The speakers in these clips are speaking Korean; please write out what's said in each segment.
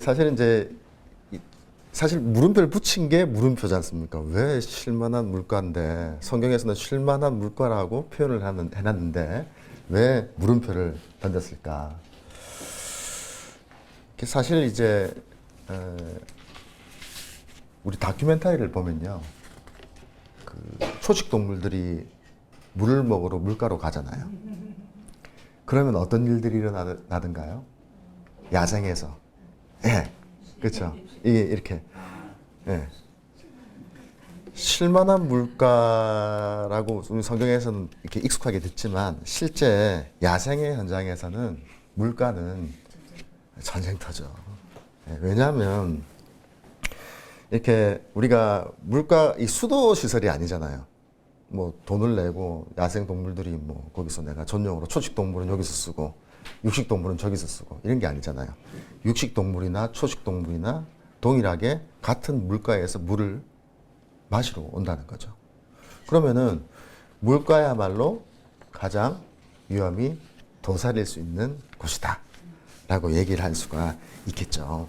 사실은 이제 이- 사실 물음표를 붙인 게 물음표지 않습니까? 왜 쉴만한 물가인데 성경에서는 쉴만한 물가라고 표현을 하는, 해놨는데 왜 물음표를 던졌을까? 사실 이제 에, 우리 다큐멘터리를 보면요, 그 초식 동물들이 물을 먹으러 물가로 가잖아요. 그러면 어떤 일들이 일어나든가요? 야생에서 예, 그렇죠. 이게 이렇게 예. 실만한 물가라고 성경에서는 이렇게 익숙하게 듣지만 실제 야생의 현장에서는 물가는 전쟁터죠. 예, 왜냐하면 이렇게 우리가 물가 이 수도 시설이 아니잖아요. 뭐 돈을 내고 야생 동물들이 뭐 거기서 내가 전용으로 초식 동물은 여기서 쓰고 육식 동물은 저기서 쓰고 이런 게 아니잖아요. 육식 동물이나 초식 동물이나 동일하게 같은 물가에서 물을 마시러 온다는 거죠. 그러면은 물가야말로 가장 위험이 도살일 수 있는 곳이다. 라고 얘기를 할 수가 있겠죠.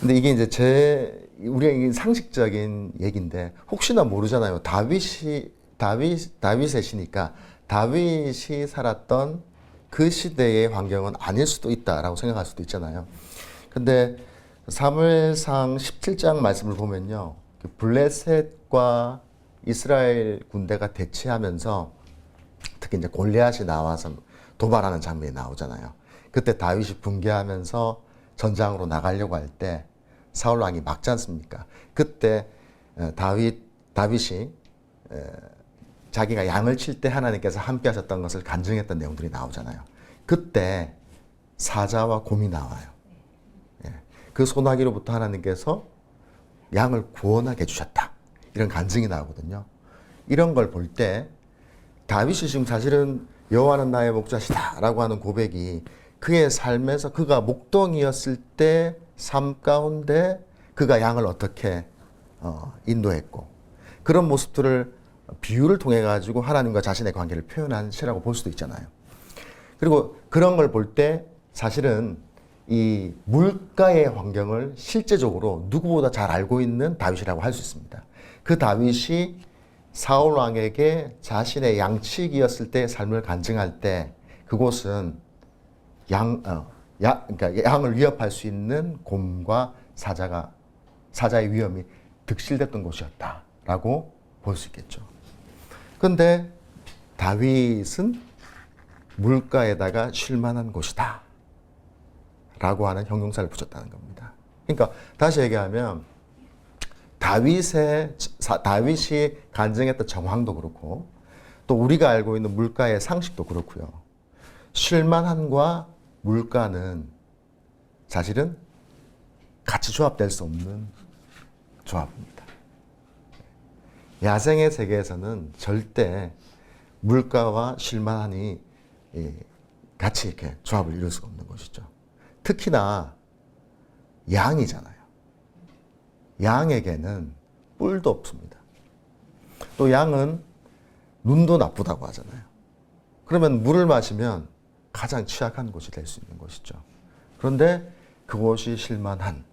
근데 이게 이제 제, 이게 상식적인 얘기인데, 혹시나 모르잖아요. 다윗이, 다윗, 다윗의 시니까, 다윗이 살았던 그 시대의 환경은 아닐 수도 있다라고 생각할 수도 있잖아요. 근데 사무엘상 17장 말씀을 보면요. 그 블레셋과 이스라엘 군대가 대치하면서 특히 이제 골리앗이 나와서 도발하는 장면이 나오잖아요. 그때 다윗이 붕괴하면서 전장으로 나가려고 할 때 사울 왕이 막지 않습니까? 그때 어, 다윗 다윗이 에, 자기가 양을 칠 때 하나님께서 함께 하셨던 것을 간증했던 내용들이 나오잖아요. 그때 사자와 곰이 나와요. 예. 그 소나기로부터 하나님께서 양을 구원하게 해주셨다. 이런 간증이 나오거든요. 이런 걸 볼 때 다윗이 지금 사실은 여호와는 나의 목자시다라고 하는 고백이 그의 삶에서 그가 목동이었을 때 삶 가운데 그가 양을 어떻게 어, 인도했고 그런 모습들을 비유를 통해 가지고 하나님과 자신의 관계를 표현한 시라고 볼 수도 있잖아요. 그리고 그런 걸 볼 때 사실은 이 물가의 환경을 실제적으로 누구보다 잘 알고 있는 다윗이라고 할 수 있습니다. 그 다윗이 사울 왕에게 자신의 양치기였을 때 삶을 간증할 때 그곳은 양, 어, 야, 그러니까 양을 위협할 수 있는 곰과 사자가 사자의 위험이 득실됐던 곳이었다라고 볼 수 있겠죠. 그런데 다윗은 물가에다가 쉴 만한 곳이다. 라고 하는 형용사를 붙였다는 겁니다. 그러니까 다시 얘기하면 다윗의 사- 다윗이 간증했던 정황도 그렇고 또 우리가 알고 있는 물가의 상식도 그렇고요. 쉴만한과 물가는 사실은 같이 조합될 수 없는 조합입니다. 야생의 세계에서는 절대 물가와 예, 같이 이렇게 조합을 이룰 수가 없는 것이죠. 특히나 양이잖아요. 양에게는 뿔도 없습니다. 또 양은 눈도 나쁘다고 하잖아요. 그러면 물을 마시면 가장 취약한 곳이 될 수 있는 것이죠. 그런데 그곳이 실만한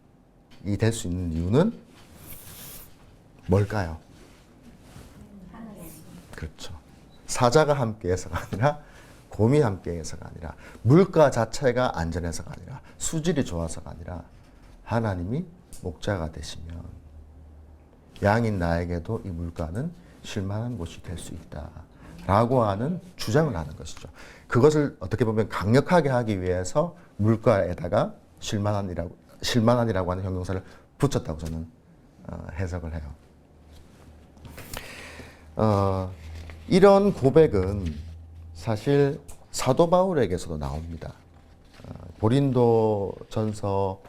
이 될 수 있는 이유는 뭘까요? 그렇죠. 사자가 함께해서가 아니라 곰이 함께해서가 아니라 물가 자체가 안전해서가 아니라 수질이 좋아서가 아니라 하나님이 목자가 되시면 양인 나에게도 이 물가는 쉴만한 곳이 될 수 있다 라고 하는 주장을 하는 것이죠. 그것을 어떻게 보면 강력하게 하기 위해서 물가에다가 쉴만한이라고 쉴만한이라고 하는 형용사를 붙였다고 저는 어, 해석을 해요. 어, 이런 고백은 사실 사도 바울에게서도 나옵니다. 어, 고린도 전서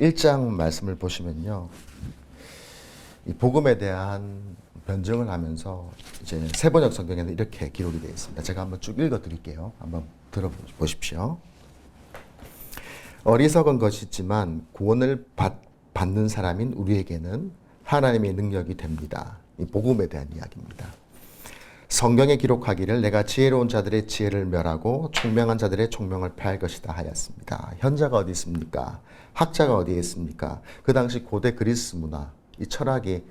1장 말씀을 보시면요. 이 복음에 대한 변증을 하면서 이제 세번역 성경에는 이렇게 기록이 되어 있습니다. 제가 한번 쭉 읽어 드릴게요. 한번 들어보십시오. 어리석은 것이지만 구원을 받, 받는 사람인 우리에게는 하나님의 능력이 됩니다. 이 복음에 대한 이야기입니다. 성경에 기록하기를 내가 지혜로운 자들의 지혜를 멸하고 총명한 자들의 총명을 패할 것이다 하였습니다. 현자가 어디 있습니까? 학자가 어디에 있습니까? 그 당시 고대 그리스 문화, 이 철학이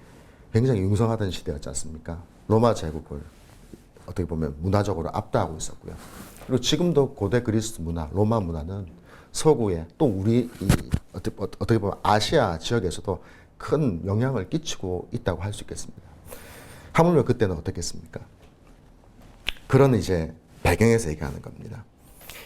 굉장히 융성하던 시대였지 않습니까? 로마 제국을 어떻게 보면 문화적으로 압도하고 있었고요. 그리고 지금도 고대 그리스 문화, 로마 문화는 서구에 또 우리 어떻게 보면 아시아 지역에서도 큰 영향을 끼치고 있다고 할 수 있겠습니다. 하물며 그때는 어떻겠습니까? 그런 이제 배경에서 얘기하는 겁니다.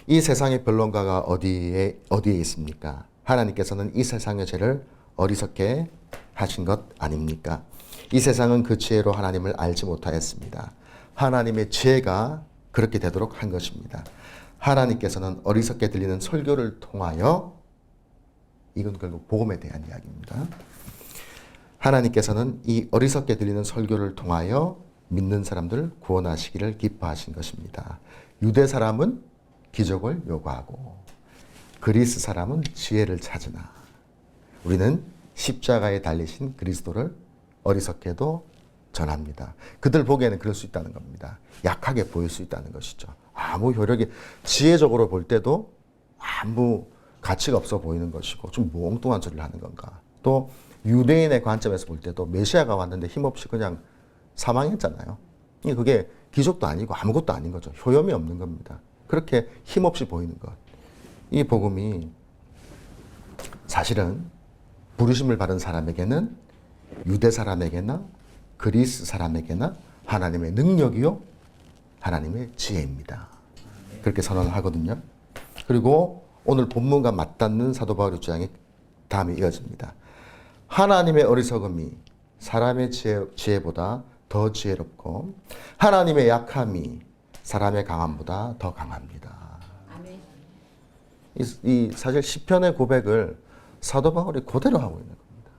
이 세상의 변론가가 어디에 어디에 있습니까? 하나님께서는 이 세상의 죄를 어리석게 하신 것 아닙니까? 이 세상은 그 지혜로 하나님을 알지 못하였습니다. 하나님의 지혜가 그렇게 되도록 한 것입니다. 하나님께서는 어리석게 들리는 설교를 통하여 이건 결국 복음에 대한 이야기입니다. 하나님께서는 이 어리석게 들리는 설교를 통하여 믿는 사람들을 구원하시기를 기뻐하신 것입니다. 유대 사람은 기적을 요구하고 그리스 사람은 지혜를 찾으나 우리는 십자가에 달리신 그리스도를 어리석게도 전합니다. 그들 보기에는 그럴 수 있다는 겁니다. 약하게 보일 수 있다는 것이죠. 아무 효력이 지혜적으로 볼 때도 아무 가치가 없어 보이는 것이고 좀 몽뚱한 소리를 하는 건가. 또 유대인의 관점에서 볼 때도 메시아가 왔는데 힘없이 그냥 사망했잖아요. 이 그게 기적도 아니고 아무것도 아닌 거죠. 효염이 없는 겁니다. 그렇게 힘없이 보이는 것. 이 복음이 사실은 부르심을 받은 사람에게는 유대 사람에게나 그리스 사람에게나 하나님의 능력이요 하나님의 지혜입니다. 그렇게 선언을 하거든요. 그리고 오늘 본문과 맞닿는 사도 바울의 주장이 다음에 이어집니다. 하나님의 어리석음이 사람의 지혜, 지혜보다 더 지혜롭고 하나님의 약함이 사람의 강함보다 더 강합니다. 아멘. 이, 이 사실 시편의 고백을 사도 바울이 그대로 하고 있는 겁니다.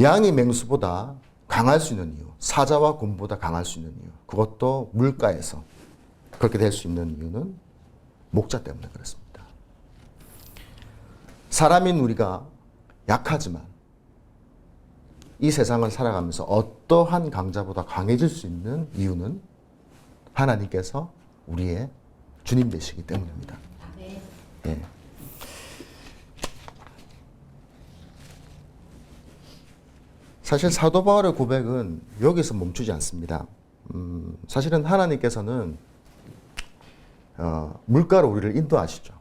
양이 맹수보다 강할 수 있는 이유, 사자와 곰보다 강할 수 있는 이유, 그것도 물가에서 그렇게 될 수 있는 이유는 목자 때문에 그렇습니다. 사람인 우리가 약하지만 이 세상을 살아가면서 어떠한 강자보다 강해질 수 있는 이유는 하나님께서 우리의 주님 되시기 때문입니다. 아멘. 예. 사실 사도 바울의 고백은 여기서 멈추지 않습니다. 음, 사실은 하나님께서는 어, 물가로 우리를 인도하시죠.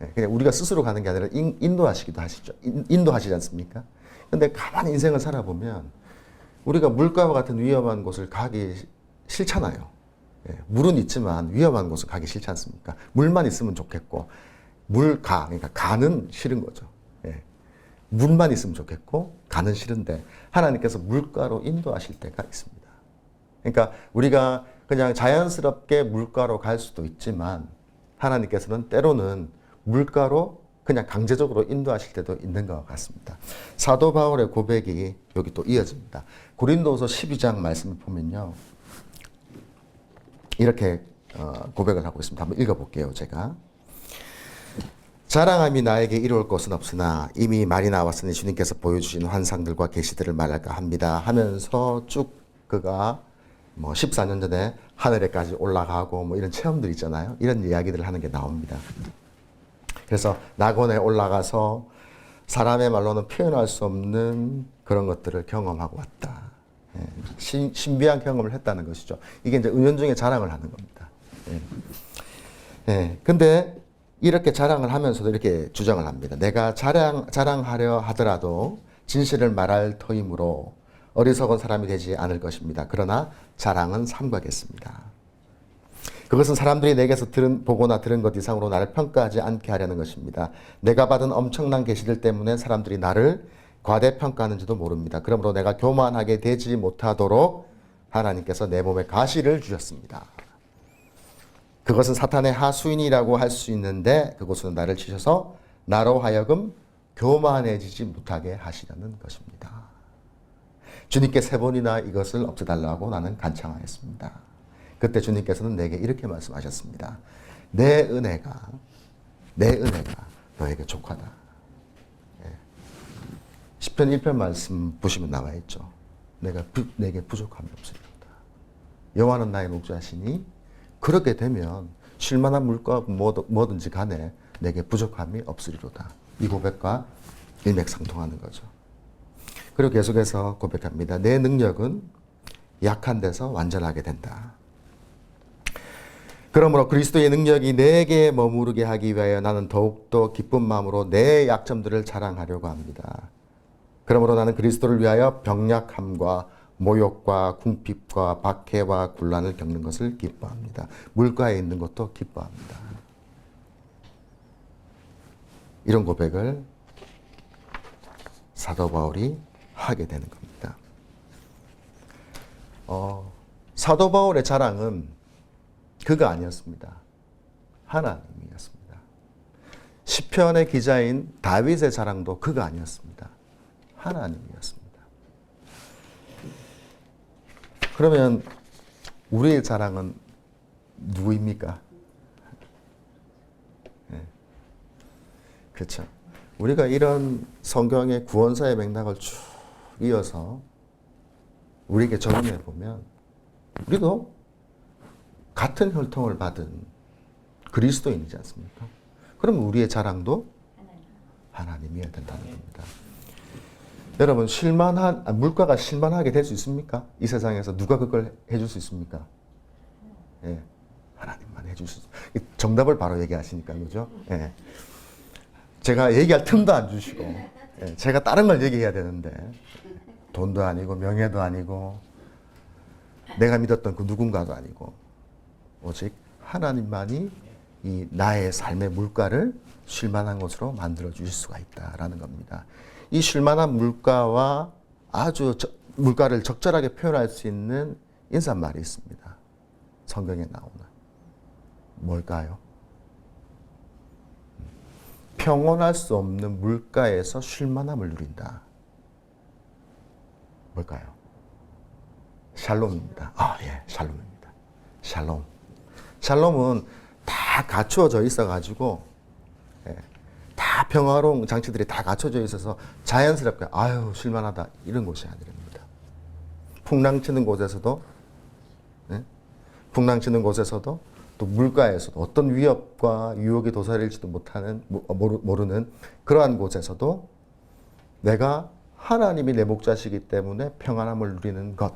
예, 그냥 우리가 스스로 가는 게 아니라 인, 인도하시기도 하시죠. 인, 인도하시지 않습니까? 근데 가만히 인생을 살아보면 우리가 물가와 같은 위험한 곳을 가기 싫잖아요. 예, 물은 있지만 위험한 곳을 가기 싫지 않습니까? 물만 있으면 좋겠고 물가 그러니까 가는 싫은 거죠. 예. 물만 있으면 좋겠고 가는 싫은데 하나님께서 물가로 인도하실 때가 있습니다. 그러니까 우리가 그냥 자연스럽게 물가로 갈 수도 있지만 하나님께서는 때로는 물가로 그냥 강제적으로 인도하실 때도 있는 것 같습니다. 사도 바울의 고백이 여기 또 이어집니다. 고린도서 12장 말씀을 보면요. 이렇게 어, 고백을 하고 있습니다. 한번 읽어볼게요, 제가. 자랑함이 나에게 이루을 것은 없으나 이미 말이 나왔으니 주님께서 보여주신 환상들과 계시들을 말할까 합니다. 하면서 쭉 그가 뭐 14년 전에 하늘에까지 올라가고 뭐 이런 체험들 있잖아요. 이런 이야기들을 하는 게 나옵니다. 그래서 낙원에 올라가서 사람의 말로는 표현할 수 없는 그런 것들을 경험하고 왔다. 예, 신, 신비한 경험을 했다는 것이죠. 이게 이제 은연중에 자랑을 하는 겁니다. 예. 예, 근데 이렇게 자랑을 하면서도 이렇게 주장을 합니다. 내가 자랑, 자랑하려 하더라도 진실을 말할 터이므로 어리석은 사람이 되지 않을 것입니다. 그러나 자랑은 삼가겠습니다. 그것은 사람들이 내게서 들은, 보거나 들은 것 이상으로 나를 평가하지 않게 하려는 것입니다. 내가 받은 엄청난 계시들 때문에 사람들이 나를 과대평가하는지도 모릅니다. 그러므로 내가 교만하게 되지 못하도록 하나님께서 내 몸에 가시를 주셨습니다. 그것은 사탄의 하수인이라고 할 수 있는데 그것은 나를 치셔서 나로 하여금 교만해지지 못하게 하시려는 것입니다. 주님께 세 번이나 이것을 없애달라고 나는 간청하였습니다. 그때 주님께서는 내게 이렇게 말씀하셨습니다. 내 은혜가 내 은혜가 너에게 족하다. 예. 10편 1편 말씀 보시면 나와 있죠. 내가 부, 내게 부족함이 없으리로다. 여호와는 나의 목자시니 그렇게 되면 쉴만한 물가 뭐든- 뭐든지 간에 내게 부족함이 없으리로다. 이 고백과 일맥상통하는 거죠. 그리고 계속해서 고백합니다. 내 능력은 약한 데서 완전하게 된다. 그러므로 그리스도의 능력이 내게 머무르게 하기 위하여 나는 더욱더 기쁜 마음으로 내 약점들을 자랑하려고 합니다. 그러므로 나는 그리스도를 위하여 병약함과 모욕과 궁핍과 박해와 곤란을 겪는 것을 기뻐합니다. 물가에 있는 것도 기뻐합니다. 이런 고백을 사도 바울이 하게 되는 겁니다. 어, 사도 바울의 자랑은 그가 아니었습니다. 하나님이었습니다. 시편의 기자인 다윗의 자랑도 그가 아니었습니다. 하나님이었습니다. 그러면 우리의 자랑은 누구입니까? 네. 그렇죠. 우리가 이런 성경의 구원사의 맥락을 쭉 이어서 우리에게 적용해 보면 우리도 같은 혈통을 받은 그리스도인이지 않습니까? 그럼 우리의 자랑도 하나님이어야 된다는 겁니다. 여러분 실만한 아, 물가가 실만하게 될 수 있습니까? 이 세상에서 누가 그걸 해줄 수 있습니까? 예, 하나님만 해줄 수. 있- 정답을 바로 얘기하시니까 그죠? 예. 제가 얘기할 틈도 안 주시고, 예, 제가 다른 걸 얘기해야 되는데 돈도 아니고 명예도 아니고 내가 믿었던 그 누군가도 아니고 오직 하나님만이 이 나의 삶의 물가를 쉴만한 것으로 만들어 주실 수가 있다라는 겁니다. 이 쉴만한 물가와 아주 저- 물가를 적절하게 표현할 수 있는 인사말이 있습니다. 성경에 나오는 뭘까요? 평온할 수 없는 물가에서 쉴만함을 누린다. 뭘까요? 샬롬입니다. 아, 예, 샬롬입니다. 샬롬. 샬롬은 다 갖추어져 있어가지고, 예, 다 평화로운 장치들이 다 갖춰져 있어서 자연스럽게, 아유, 쉴만하다. 이런 곳이 아니랍니다. 풍랑치는 곳에서도, 예, 풍랑치는 곳에서도 또 물가에서도 어떤 위협과 유혹이 도사릴지도 못하는, 모- 모르- 모르는 그러한 곳에서도 내가 하나님이 내 목자시기 때문에 평안함을 누리는 것.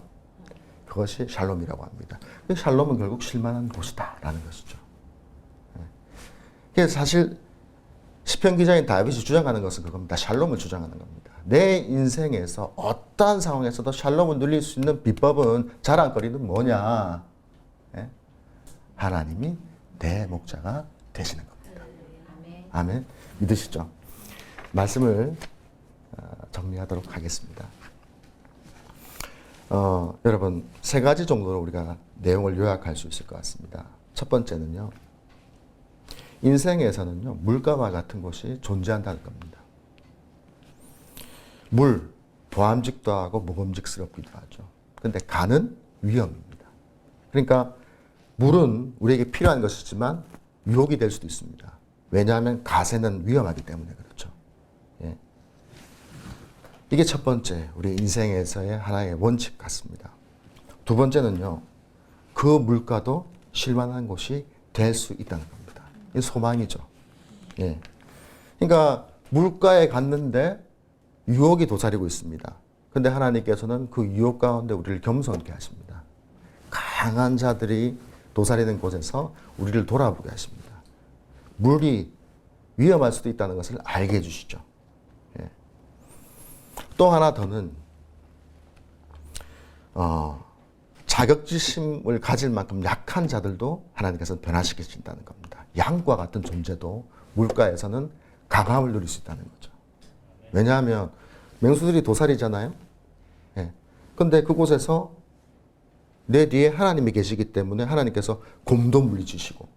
그것이 샬롬이라고 합니다. 그 샬롬은 결국 쉴만한 곳이다라는 것이죠. 예. 그래서 사실 시편 기자인 다윗이 주장하는 것은 그겁니다. 샬롬을 주장하는 겁니다. 내 인생에서 어떠한 상황에서도 샬롬을 누릴 수 있는 비법은 자랑거리는 뭐냐? 예? 하나님이 내 목자가 되시는 겁니다. 아멘. 믿으시죠? 말씀을 어, 정리하도록 하겠습니다. 어, 여러분 세 가지 정도로 우리가 내용을 요약할 수 있을 것 같습니다. 첫 번째는요. 인생에서는요. 물가와 같은 것이 존재한다는 겁니다. 물 보암직도 하고 먹음직스럽기도 하죠. 근데 간은 위험입니다. 그러니까 물은 우리에게 필요한 것이지만 유혹이 될 수도 있습니다. 왜냐하면 가세는 위험하기 때문에 그렇죠. 예. 이게 첫 번째 우리 인생에서의 하나의 원칙 같습니다. 두 번째는요. 그 물가도 실만한 곳이 될 수 있다는 겁니다. 이 소망이죠. 예. 그러니까 물가에 갔는데 유혹이 도사리고 있습니다. 근데 하나님께서는 그 유혹 가운데 우리를 겸손케 하십니다. 강한 자들이 도사리는 곳에서 우리를 돌아보게 하십니다. 물이 위험할 수도 있다는 것을 알게 해주시죠. 예. 또 하나 더는 어, 자격지심을 가질 만큼 약한 자들도 하나님께서 변화시키신다는 겁니다. 양과 같은 존재도 물가에서는 강함을 누릴 수 있다는 거죠. 왜냐하면 맹수들이 도살이잖아요. 예. 근데 그곳에서 내 뒤에 하나님이 계시기 때문에 하나님께서 곰도 물리치시고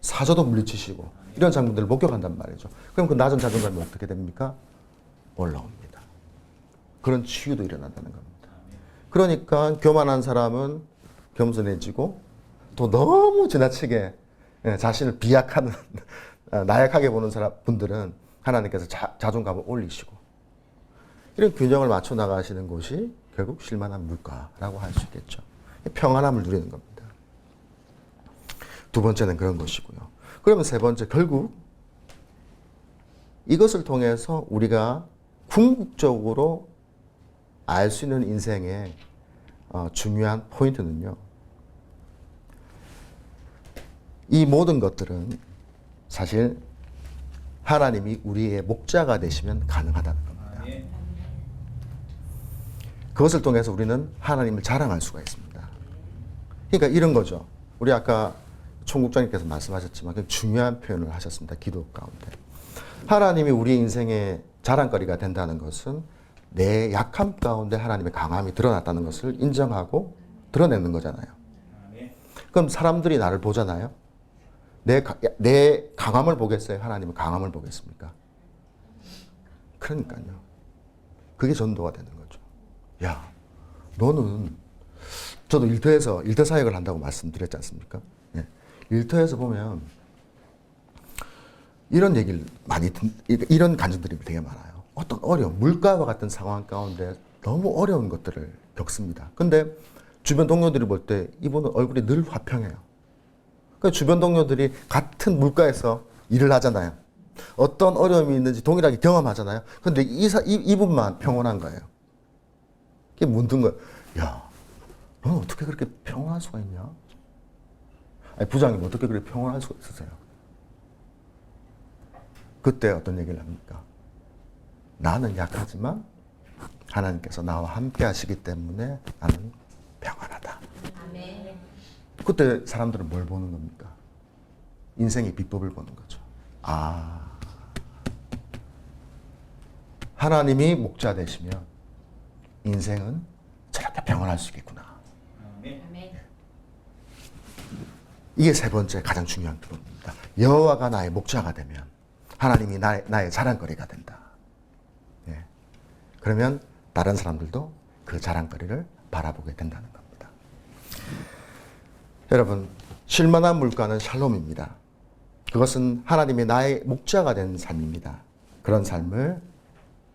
사자도 물리치시고 이런 장면들을 목격한단 말이죠. 그럼 그 낮은 자존감이 어떻게 됩니까? 올라옵니다. 그런 치유도 일어난다는 겁니다. 그러니까 교만한 사람은 겸손해지고 또 너무 지나치게 예, 자신을 비약하는 아, 나약하게 보는 사람 분들은 하나님께서 자, 자존감을 올리시고 이런 균형을 맞춰 나가시는 곳이 결국 실만한 물가라고 할 수 있겠죠. 평안함을 누리는 겁니다. 두 번째는 그런 것이고요. 그러면 세 번째 결국 이것을 통해서 우리가 궁극적으로 알 수 있는 인생의 어, 중요한 포인트는요. 이 모든 것들은 사실 하나님이 우리의 목자가 되시면 가능하다는 겁니다. 그것을 통해서 우리는 하나님을 자랑할 수가 있습니다. 그러니까 이런 거죠. 우리 아까 총국장님께서 말씀하셨지만 그 중요한 표현을 하셨습니다. 기도 가운데. 하나님이 우리 인생의 자랑거리가 된다는 것은 내 약함 가운데 하나님의 강함이 드러났다는 것을 인정하고 드러내는 거잖아요. 그럼 사람들이 나를 보잖아요. 내, 가- 내 강함을 보겠어요? 하나님은 강함을 보겠습니까? 그러니까요. 그게 전도가 되는 거죠. 야, 너는 저도 일터에서 일터 사역을 한다고 말씀드렸지 않습니까? 예. 일터에서 보면 이런 얘기를 많이 듣, 이런 간증들이 되게 많아요. 어떤 어려움, 물가와 같은 상황 가운데 너무 어려운 것들을 겪습니다. 근데 주변 동료들이 볼 때 이분은 얼굴이 늘 화평해요. 그 주변 동료들이 같은 물가에서 일을 하잖아요. 어떤 어려움이 있는지 동일하게 경험하잖아요. 근데 이, 사, 이, 이분만 평온한 거예요. 그게 문든 거예요. 야, 넌 어떻게 그렇게 평온할 수가 있냐? 아니, 부장님 어떻게 그렇게 평온할 수가 있으세요? 그때 어떤 얘기를 합니까? 나는 약하지만 하나님께서 나와 함께 하시기 때문에 나는 평안하다. 그때 사람들은 뭘 보는 겁니까? 인생의 비법을 보는 거죠. 아. 하나님이 목자 되시면 인생은 저렇게 평안할 수 있겠구나. 이게 세 번째 가장 중요한 기본입니다. 여호와가 나의 목자가 되면 하나님이 나의, 나의 자랑거리가 된다. 예. 그러면 다른 사람들도 그 자랑거리를 바라보게 된다는 겁니다. 여러분, 쉴만한 물가는 샬롬입니다. 그것은 하나님이 나의 목자가 된 삶입니다. 그런 삶을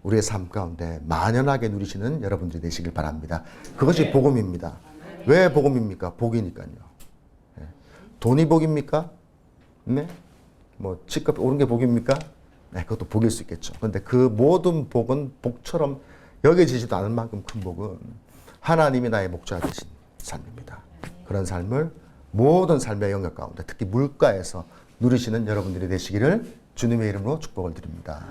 우리의 삶 가운데 만연하게 누리시는 여러분들이 되시길 바랍니다. 그것이 복음입니다. 왜 복음입니까? 복이니까요. 예. 돈이 복입니까? 네. 뭐 집값 오른 게 복입니까? 네, 그것도 복일 수 있겠죠. 그런데 그 모든 복은 복처럼 여겨지지도 않을 만큼 큰 복은 하나님이 나의 목자가 되신 삶입니다. 그런 삶을 모든 삶의 영역 가운데 특히 물가에서 누리시는 여러분들이 되시기를 주님의 이름으로 축복을 드립니다.